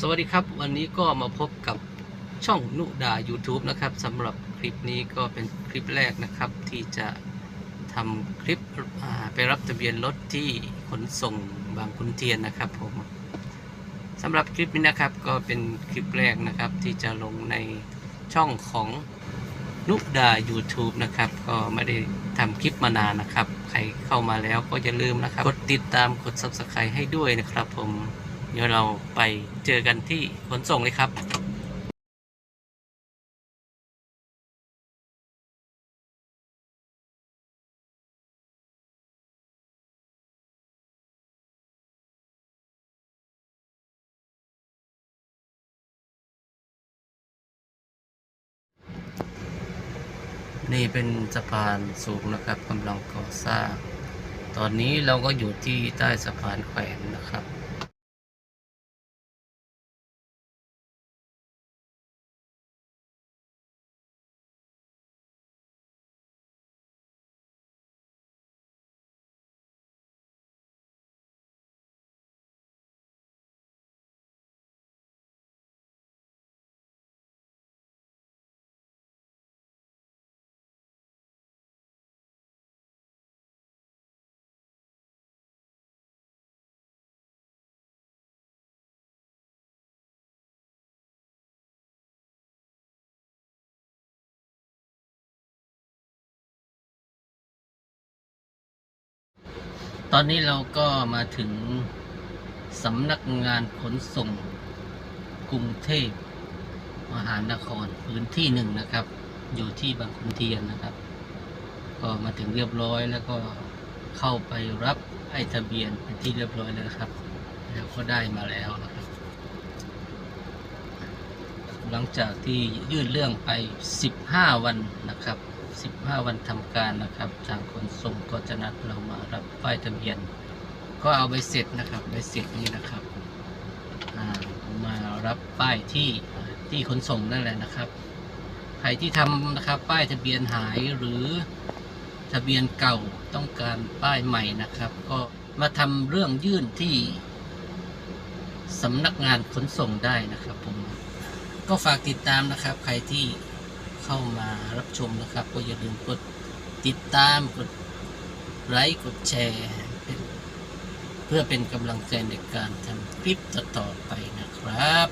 สวัสดีครับวันนี้ก็มาพบกับช่องนุดา YouTube นะครับสำหรับคลิปนี้ก็เป็นคลิปแรกนะครับ ที่จะทำคลิปไปรับทะเบียนรถที่ขนส่งบางขุนเทียนนะครับผมสำหรับคลิปนี้นะครับก็เป็นคลิปแรกนะครับ ที่จะลงในช่องของนุดา YouTube นะครับ ก็ไม่ได้ทำคลิปมานานนะครับ ใครเข้ามาแล้วก็อย่าลืมนะครับ กดติดตามกด Subscribe ให้ด้วยนะครับผม เดี๋ยวเราไปเจอกันที่ขนส่งเลยครับนี่เป็นสะพานสูงนะครับกำลังก่อสร้าง ตอนนี้เราก็อยู่ที่ใต้สะพานแขวนนะครับ ตอนนี้เราก็มาถึงสำนักงานขนส่งกรุงเทพมหานครพื้นที่หนึ่งนะครับ อยู่ที่บางขุนเทียนนะครับ ก็มาถึงเรียบร้อยแล้วก็เข้าไปรับไอ้ทะเบียนเป็นที่เรียบร้อยแล้วนะครับ แล้วก็ได้มาแล้วนะครับ หลังจากที่ยื่นเรื่องไป 15 วันนะครับ 15 วันทำการนะครับ ทางขนส่งก็จะนัดเรามารับป้ายทะเบียน ก็เอาไปเสร็จนะครับไปเสร็จนี้นะครับมารับป้ายที่ที่ขนส่งนั่นแหละนะครับ ใครที่ทำนะครับป้ายทะเบียนหายหรือทะเบียนเก่าต้องการป้ายใหม่นะครับ ก็มาทำเรื่องยื่นที่สำนักงานขนส่งได้นะครับผมก็ฝากติดตามนะครับ ใครที่ เข้ามารับชมนะครับ ก็อย่าลืมกดติดตามกดไลค์กดแชร์เป็นเพื่อเป็นกำลังใจในการทำคลิปต่อๆไปนะครับ